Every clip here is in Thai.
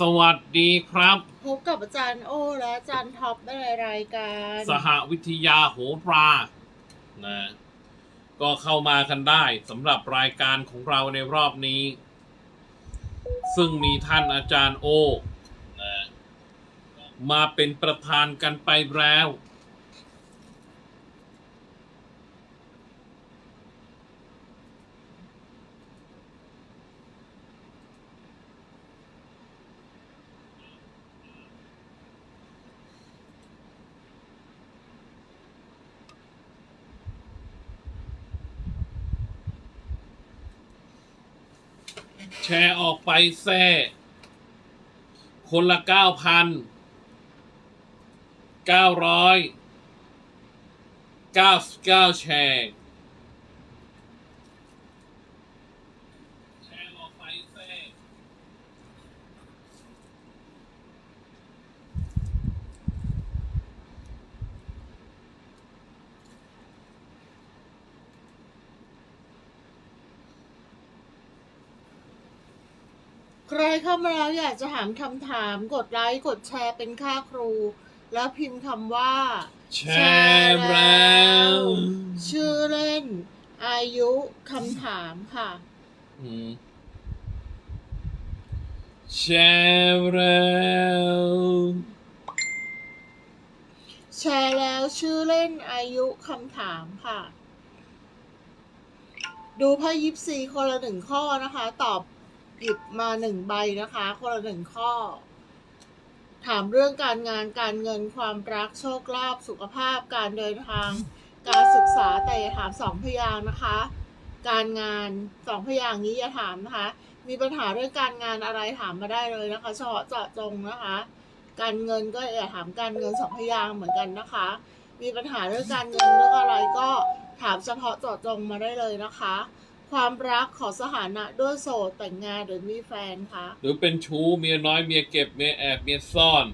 สวัสดีครับ พบกับอาจารย์โอและอาจารย์ท็อปในรายการ สหวิทยาโหรานะก็เข้ามากันได้สำหรับรายการของเราในรอบนี้ ซึ่งมีท่านอาจารย์โอนะมาเป็นประธานกันไปแล้ว แชร์ออกไปแซ่คนละเก้าพันเก้าร้อยเก้าเก้าแชร์แชร์ออกไปแซ่ ใครเข้ามาแล้วอยากจะถามคำถามกดไลค์กดแชร์เป็นค่าครู แล้วพิมพ์คำว่า แชร์แล้ว ชื่อเล่น อายุคำถามค่ะ อืมแชร์แล้วแชร์แล้วชื่อเล่นอายุคำถามค่ะ ดูไพ่ยิปซีคนละหนึ่งข้อนะคะ ตอบ หยิบมาหนึ่งใบนะคะ คนละหนึ่งข้อ ถามเรื่องการงานการเงินความรักโชคลาภสุขภาพ การเดินทาง การศึกษาแต่อย่าถามสองพยางนะคะ การงานสองพยางนี้อย่าถามนะคะ มีปัญหาเรื่องการงานอะไรถามมาได้เลยนะคะ เฉพาะเจาะจงนะคะ การเงินก็อย่าถามการเงินสองพยางเหมือนกันนะคะ มีปัญหาเรื่องการเงินเรื่องอะไรก็ถามเฉพาะเจาะจงมาได้เลยนะคะ ความรักขอสถานะด้วยโสดแต่งงานหรือมีแฟนคะหรือเป็นชู้เมียน้อยเมียเก็บเมียแอบเมียซ่อน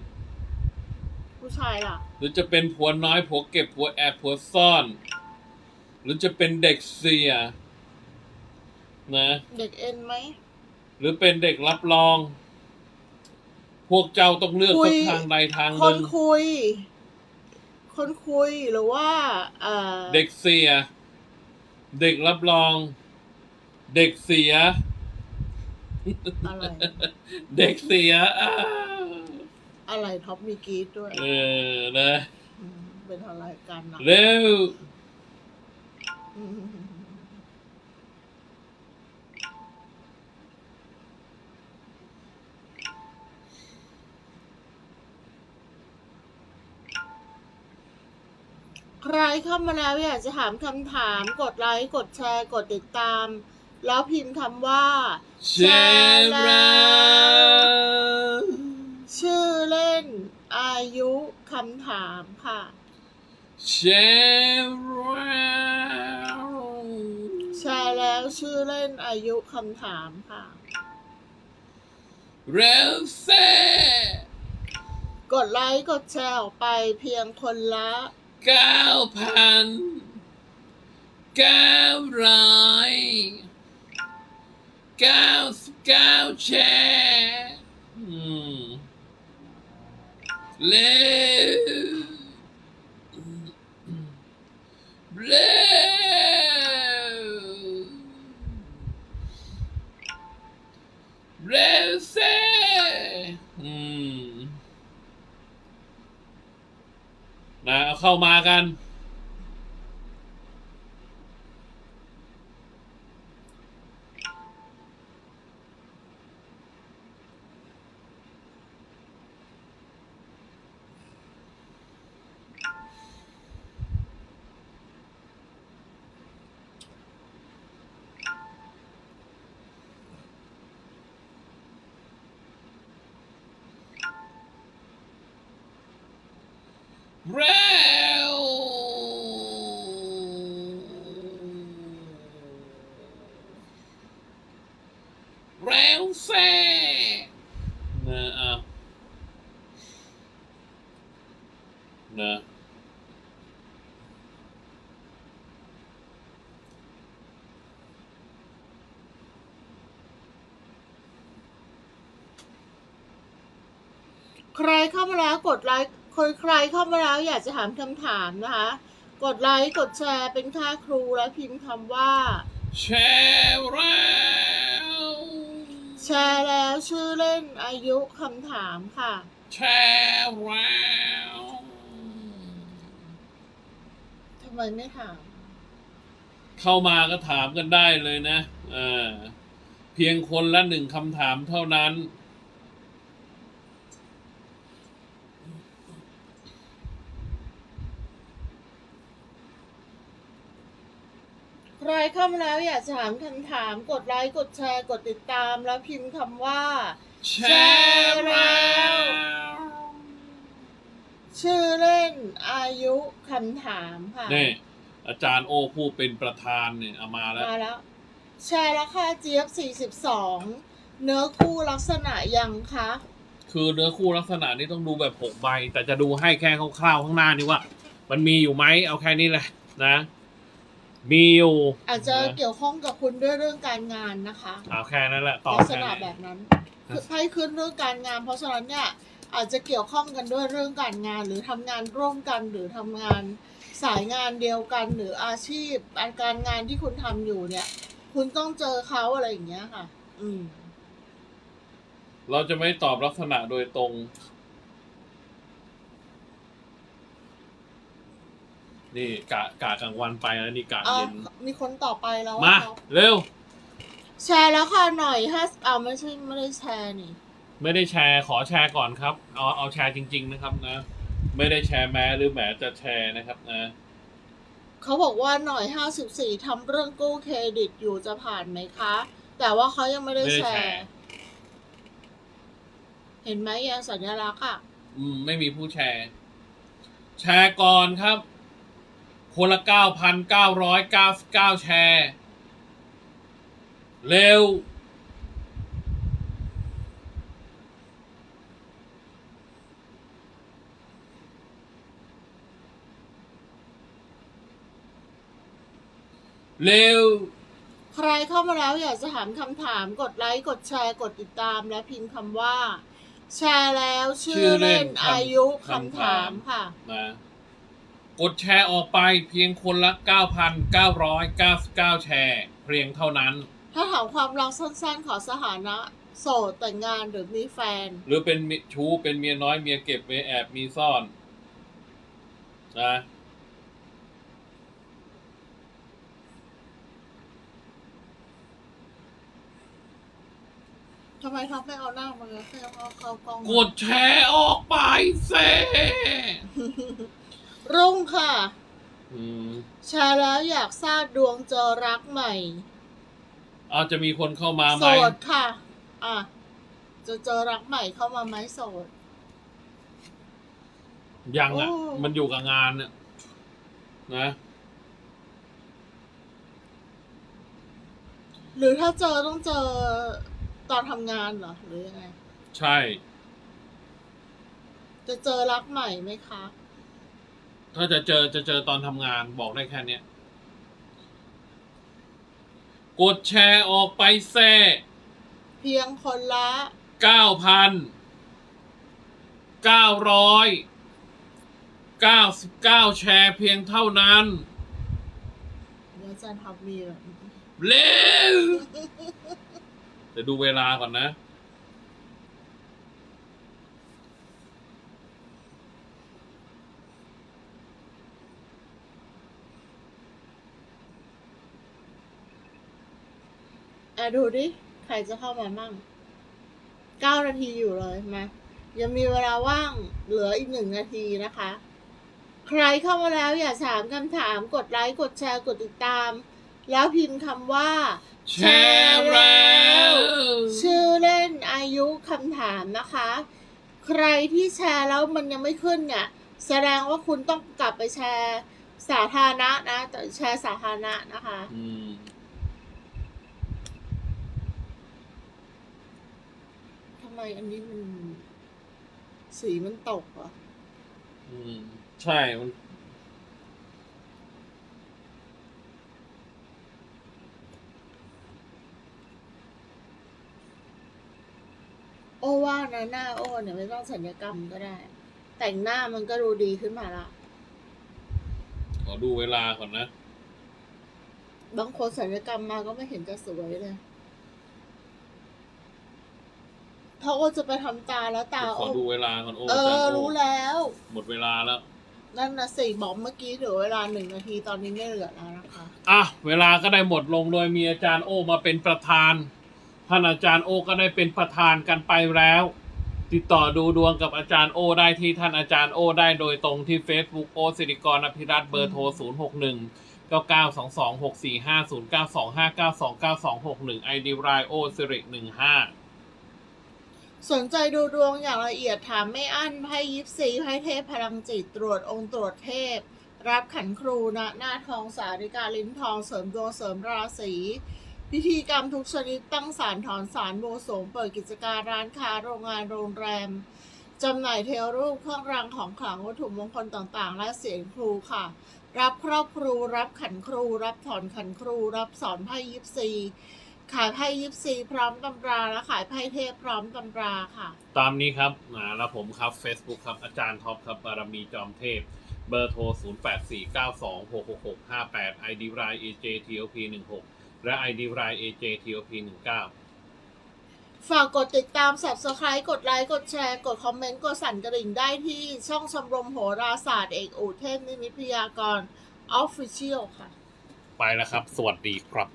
ผู้ชายล่ะ หรือจะเป็นผัวน้อยผัวเก็บผัวแอบผัวซ่อน หรือจะเป็นเด็กเสีย นะ เด็กเอ็นไหมหรือเป็นเด็กรับรอง พวกเจ้าต้องเลือกคุสัย กทางใดทางหคนนึ่งคุย คนคุยหรือว่า เอ่อเด็กเสีย เด็กรับรอง เด็กเสียอะไรเด็กเสียอ้าวอะไรท็อปมีกรีดด้วยเออนะมเป็นอะไรกันนะเร็วอืมใครเข้ามาแล้วอยากจะถามคำถาม กดไลค์ กดแชร์ กดติดตาม แล้วพิมพ์คำว่าแชร์แล้วชื่อเล่น อายุคำถามค่ะแชร์แล้วแชร์แล้วชื่อเล่นอายุคำถามค่ะ เร็วเซ่กดไลค์กดแชร์ออกไปเพียงคนละ เก้าพันเก้าร้อย เก้าสิบเก้าแชร์อืมเร็วเร็วเร็วเซ่อืมนะเอาเข้ามากัน เร็วเร็วเซ่นะอะนะใครเข้ามาแล้วกดไลค์ คนใครเข้ามาแล้วอยากจะถามคำถามนะคะ กดไลค์กดแชร์เป็นค่าครูและพิมพ์คำว่า แชร์แล้วแชร์แล้วชื่อเล่นอายุคำถามค่ะ แชร์แล้วทำไมไม่ถาม เข้ามาก็ถามกันได้เลยนะ อ่า เพียงคนละหนึ่งคำถามเท่านั้น ใครเข้ามา แล้วอยากจะถามคำถามกดไลค์ กดแชร์ กดติดตาม แล้วพิมพ์คำว่า แชร์แล้วชื่อเล่นอายุคำถามค่ะ นี่อาจารย์โอผู้เป็นประธานเนี่ยเอามาแล้ว มาแล้ว แชร์ราคาเจี๊ยบ 42 เนื้อคู่ลักษณะยังคะ คือเนื้อคู่ลักษณะนี้ต้องดูแบบหกใบ แต่จะดูให้แค่คร่าวๆข้างหน้านี่ว่า มันมีอยู่ไหมเอาแค่นี้แหละนะ มีอยู่อาจจะเกี่ยวข้องกับคุณด้วยเรื่องการงานนะคะเอาแค่นั้นแหละตอบลักษแค่ณะนี้แบบนั้นคือให้ขึ้นเรื่องการงาน เพราะฉะนั้นเนี่ยอาจจะเกี่ยวข้องกันด้วยเรื่องการงาน หรือทำงานร่วมกันหรือทำงานสายงานเดียวกัน หรืออาชีพการงานที่คุณทำอยู่เนี่ย คุณต้องเจอเขาอะไรอย่างเงี้ยค่ะ อืม เราจะไม่ตอบลักษณะโดยตรง นี่กะกะกลางวันไปแล้วนี่กะอะเย็น มีคนต่อไปแล้วมาครับเร็ว แชร์แล้วค่ะหน่อยห้าเอาไม่ใช่ไม่ได้แชร์นี่ ไม่ได้แชร์ขอแชร์ก่อนครับ เอาเอาแชร์จริง ๆนะครับนะ ไม่ได้แชร์แม้หรือแหมจะแชร์นะครับนะเขาบอกว่าหน่อยห้าสิบสี่ทำเรื่องกู้เครดิตอยู่จะผ่านไหมคะ แต่ว่าเขายังไม่ได้ไม่ได้แชแชร์ ร์ เห็นไหมยังสัญลักษณ์อะ อืมไม่มีผู้แชร์ แชร์ก่อนครับ คนละเก้าพันเก้าร้อยเก้าเก้าแชร์ เร็ว เร็ว ใครเข้ามาแล้วอยากจะถามคำถามกดไลค์กดแชร์กดติดตามและพิมพ์คำว่า แชร์แล้วชื่อเล่นอายุคำถามค่ะ มา กดแชร์ออกไปเพียงคนละ 9,999 แชร์ เพียงเท่านั้น ถ้าถามความรักสั้นๆ ขอสถานะ โสดแต่งงานหรือมีแฟน หรือเป็นมิชู้เป็นเมียน้อยเมียเก็บเมียแอบมีซ่อนนะทำไมท็อปไม่เอาหน้ามาแค่เอาเข้ากล้องกดแชร์ออกไปเซ รุ่งค่ะ อืมแชร์แล้วอยากทราบดวงเจอรักใหม่ เอาจะมีคนเข้ามาไหโสมดค่ะ อะ จะเจอรักใหม่เข้ามาไหมโสด ยังอะ โอ้ มันอยู่กับงานเนี่ยนะหรือถ้าเจอต้องเจอตอนทำงานเหรอหรือยังไง ใช่ จะเจอรักใหม่ไหมคะ ถ้าจะเจอจะเจอตอนทำงานบอกได้แค่เนี้ยกดแชร์ออกไปแซ่เพียงคนละ เก้าพันเก้าร้อยเก้าสิบเก้าแชร์เพียงเท่านั้นเดี๋ยวอาจารย์ทับมีแบบ เร็วเดี๋ยวดูเวลาก่อนนะ อะดูดิ ใครจะเข้ามามั่งเก้านาทีอยู่เลยมายังมีเวลาว่างเหลืออีกหนึ่งนาทีนะคะ ใครเข้ามาแล้วอย่าถามคำถามกดไลค์กดแชร์กดติดตาม แล้วพิมพ์คำว่า แชร์แล้วชื่อเล่นอายุคำถามนะคะ ใครที่แชร์แล้วมันยังไม่ขึ้นเนี่ย แสดงว่าคุณต้องกลับไปแชร์สาธารณะนะแต่แชร์สาธารณะนะคะ อืม ทำไมอันนี้มันสีมันตกเหรออืม ใช่มันโอ้ว่านะหน้าโอ้เนี่ยไม่ต้องสัญญกรรมก็ได้ แต่งหน้ามันก็ดูดีขึ้นมาละขอดูเวลาก่อนนะ บางคนสัญญกรรมมาก็ไม่เห็นจะสวยเลย เพราะโอ้จะไปทำตาแล้วตาขอโอ้ดูเวลาก่อนโอ้เออาจารอย์โอ้รู้แล้ว หมดเวลาแล้ว นั่นนะสิบอกเมื่อกี้เหลือเวลาหนึ่งนาทีตอนนี้ไม่เหลือแล้วนะคะ อะเวลาก็ได้หมดลงโดยมีอาจารย์โอมาเป็นประธาน ท่านอาจารย์โอก็ได้เป็นประธานกันไปแล้ว ติดต่อดูดวงกับอาจารย์โอได้ที่ท่านอาจารย์โอได้โดยตรงที่ Facebook โอสิริกรอภิรัตน์เบอร์โทร 0 6 1 9 9 2 2 6 4 5 0 9 2 5 9 2 9 2 6 1 ID รายโอสิริ15 สนใจดูดวงอย่างละเอียดถามไม่อั้นไพ่ยิปซีไพ่เทพพลังจิตตรวจองค์ตรวจเทพ รับขันครูณหน้าทองสาริกาลิ้นทองเสริมดวงเสริมราศีพิธีกรรมทุกชนิดตั้งสารถอนสารโบสงเปิดกิจการร้านค้าโรงงานโรงแรมจำหน่ายเทวรูปเครื่องรางของขลังวัตถุมงคลต่างๆ และเสียงครูค่ะ รับครอบครู รับขันครู รับถอนขันครู รับสอนไพ่ยิปซี ขายไพ่ยิปซีพร้อมตำราและขายไพ่เทพพร้อมตำราค่ะ ตามนี้ครับอ่าแล้วผมครับ Facebook ครับ อาจารย์ท็อปครับบารมีจอมเทพ เบอร์โทร 0 8 4 9 2 6 6 6 5 8 ID ราย AJTOP 16และ ID ราย AJTOP 19ฝากกดติดตาม subscribe กดไลค์ กดแชร์ กดคอมเมนต์ กดสั่นกระดิ่งได้ที่ช่องชมรมโหราศาสตร์เอกอูเทพนิมิตพยากร Official ค่ะ ไปแล้วครับ สวัสดีครับ